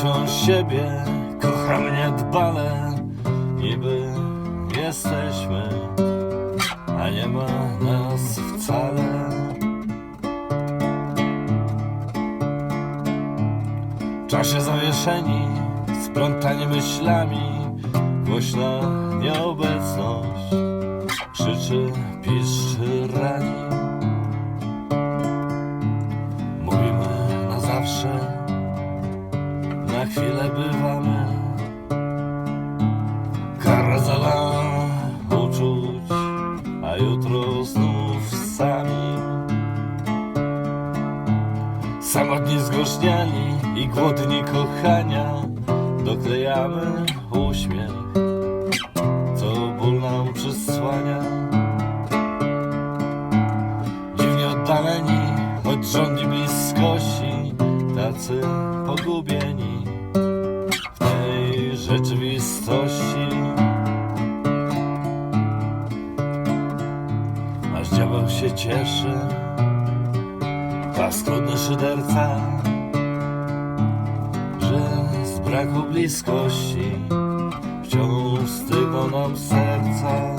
wciąż siebie, kochamy niedbale, niby jesteśmy, a nie ma nas wcale. W czasie zawieszeni, splątani myślami, głośna nieobecność krzyczy, na chwilę bywamy. Karazala uczuć, a jutro znów sami. Samotni zgorzniali i głodni kochania, doklejamy uśmiech, co ból nam przysłania. Dziwnie oddaleni, choć rządzi bliskości, tacy pogubieni się cieszy, paskudny szyderca, że z braku bliskości wciąż stygną nam serca.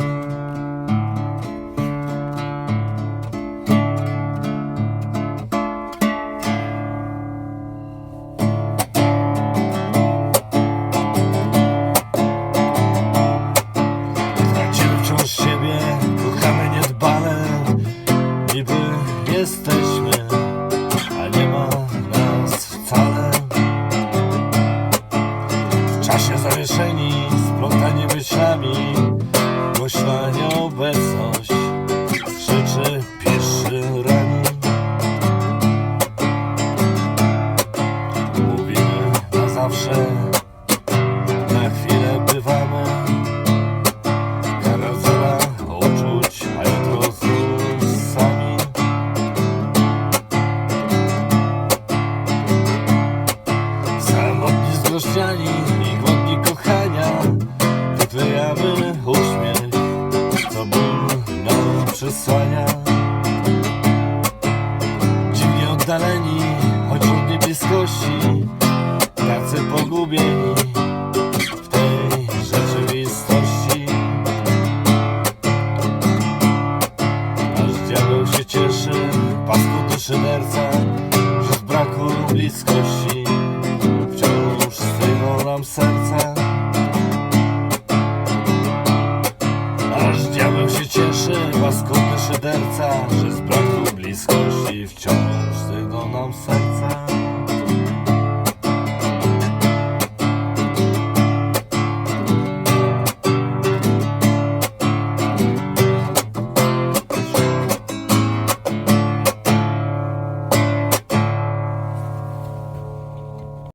Niby jesteśmy, a nie ma nas wcale. W czasie zawieszeni, splątani myślami Głośna nieobecność oddaleni, choć od niebliskości Tacy pogubieni w tej rzeczywistości. Aż diabeł się cieszy, paskudny szyderca Że z braku bliskości Wciąż stygną nam serca. Aż diabeł się cieszy, paskudny szyderca Że z braku bliskości wciąż stygną nam serca